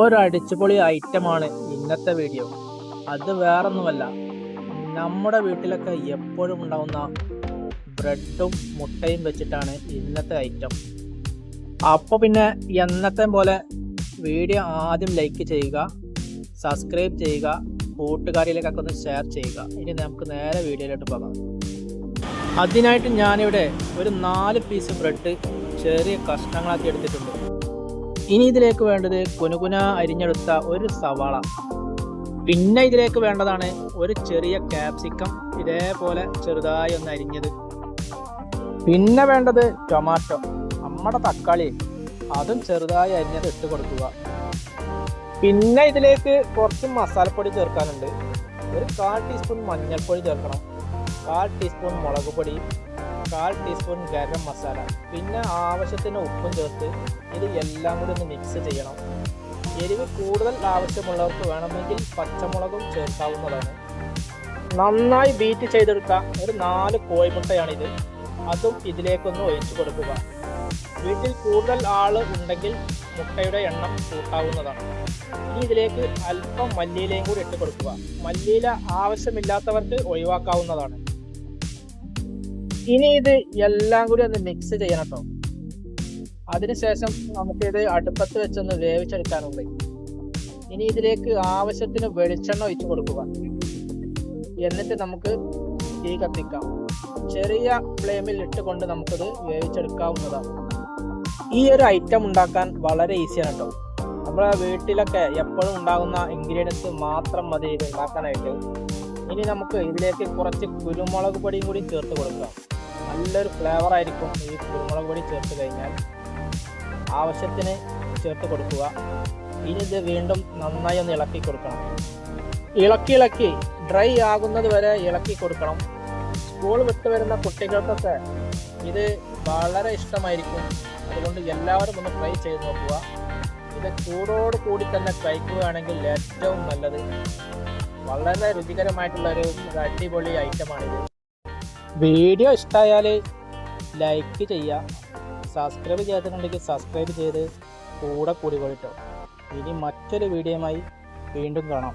ഒരടിച്ചുപൊളി ഐറ്റമാണ് ഇന്നത്തെ വീഡിയോ. അത് വേറൊന്നുമല്ല നമ്മുടെ വീട്ടിലൊക്കെ എപ്പോഴും ഉണ്ടാവുന്ന ബ്രെഡും മുട്ടയും വെച്ചിട്ടാണ് ഇന്നത്തെ ഐറ്റം. അപ്പോൾ പിന്നെ എന്നത്തെ പോലെ വീഡിയോ ആദ്യം ലൈക്ക് ചെയ്യുക സബ്സ്ക്രൈബ് ചെയ്യുക കൂട്ടുകാരിലേക്കൊക്കെ ഒന്ന് ഷെയർ ചെയ്യുക. ഇനി നമുക്ക് നേരെ വീഡിയോയിലോട്ട് പോകാം. അതിനായിട്ട് ഞാനിവിടെ ഒരു നാല് പീസ് ബ്രെഡ് ചെറിയ കഷ്ണങ്ങളാക്കി എടുത്തിട്ടുണ്ട്. ഇനി ഇതിലേക്ക് വേണ്ടത് കുനുകുന അരിഞ്ഞെടുത്ത ഒരു സവാള. പിന്നെ ഇതിലേക്ക് വേണ്ടതാണ് ഒരു ചെറിയ ക്യാപ്സിക്കം ഇതേപോലെ ചെറുതായി ഒന്ന് അരിഞ്ഞത്. പിന്നെ വേണ്ടത് ടൊമാറ്റോ നമ്മുടെ തക്കാളി. അതും ചെറുതായി അരിഞ്ഞത് ഇട്ട് കൊടുക്കുക. പിന്നെ ഇതിലേക്ക് കുറച്ച് മസാലപ്പൊടി ചേർക്കാനുണ്ട്. ഒരു കാൽ ടീസ്പൂൺ മഞ്ഞൾപ്പൊടി ചേർക്കണം. കാൽ ടീസ്പൂൺ മുളക് പൊടി കാൽ ടീസ്പൂൺ ഗരം മസാല പിന്നെ ആവശ്യത്തിന് ഉപ്പും ചേർത്ത് ഇത് എല്ലാം കൂടി ഒന്ന് മിക്സ് ചെയ്യണം. എരിവ് കൂടുതൽ ആവശ്യമുള്ളവർക്ക് വേണമെങ്കിൽ പച്ചമുളകും ചേർക്കാവുന്നതാണ്. നന്നായി ബീറ്റ് ചെയ്തെടുക്കുക ഒരു നാല് കോഴിമുട്ടയാണിത്. അതും ഇതിലേക്കൊന്ന് ഒഴിച്ചു കൊടുക്കുക. വീട്ടിൽ കൂടുതൽ ആൾ ഉണ്ടെങ്കിൽ മുട്ടയുടെ എണ്ണം കൂട്ടാവുന്നതാണ്. ഇനി ഇതിലേക്ക് അല്പം മല്ലിയിലയും കൂടി ഇട്ട് കൊടുക്കുക. മല്ലിയില ആവശ്യമില്ലാത്തവർക്ക് ഒഴിവാക്കാവുന്നതാണ്. ഇനി ഇത് എല്ലാം കൂടി ഒന്ന് മിക്സ് ചെയ്യണം കേട്ടോ അതിനുശേഷം നമുക്കിത് അടുപ്പത്ത് വെച്ചൊന്ന് വേവിച്ചെടുക്കാനുണ്ട് ഇനി ഇതിലേക്ക് ആവശ്യത്തിന് വെളിച്ചെണ്ണ ഒഴിച്ചു കൊടുക്കുക. എന്നിട്ട് നമുക്ക് തീ കത്തിക്കാം. ചെറിയ ഫ്ലെയിമിൽ ഇട്ടുകൊണ്ട് നമുക്കിത് വേവിച്ചെടുക്കാവുന്നതാണ്. ഈ ഒരു ഐറ്റം ഉണ്ടാക്കാൻ വളരെ ഈസിയാണ് കേട്ടോ നമ്മളെ വീട്ടിലൊക്കെ എപ്പോഴും ഉണ്ടാകുന്ന ഇൻഗ്രീഡിയൻസ് മാത്രം മതി ഇത് ഉണ്ടാക്കാനായിട്ട്. ഇനി നമുക്ക് ഇതിലേക്ക് കുറച്ച് കുരുമുളക് പൊടിയും കൂടി ചേർത്ത് കൊടുക്കാം. നല്ലൊരു ഫ്ലേവർ ആയിരിക്കും ഈ കുരുമുളക് പൊടി ചേർത്ത് കഴിഞ്ഞാൽ. ആവശ്യത്തിന് ചേർത്ത് കൊടുക്കുക. ഇനി ഇത് വീണ്ടും നന്നായി ഒന്ന് ഇളക്കി കൊടുക്കണം. ഇളക്കി ഇളക്കി ഡ്രൈ ആകുന്നത് വരെ ഇളക്കി കൊടുക്കണം. സ്കൂൾ വിട്ട് വരുന്ന കുട്ടികൾക്കൊക്കെ ഇത് വളരെ ഇഷ്ടമായിരിക്കും. അതുകൊണ്ട് എല്ലാവരും ഒന്ന് ട്രൈ ചെയ്ത് നോക്കുക. ഇത് ചൂടോട് കൂടി തന്നെ കഴിക്കുകയാണെങ്കിൽ ഏറ്റവും നല്ലത്. വളരെ രുചികരമായിട്ടുള്ള ഒരു അടിപൊളി ഐറ്റമാണിത് വീഡിയോ ഇഷ്ടമായാൽ ലൈക്ക് ചെയ്യുക സബ്സ്ക്രൈബ് ചെയ്തിട്ടുണ്ടെങ്കിൽ സബ്സ്ക്രൈബ് ചെയ്ത് കൂടെ കൂടി പോയിട്ടോ ഇനി മറ്റൊരു വീഡിയോയുമായി വീണ്ടും കാണാം.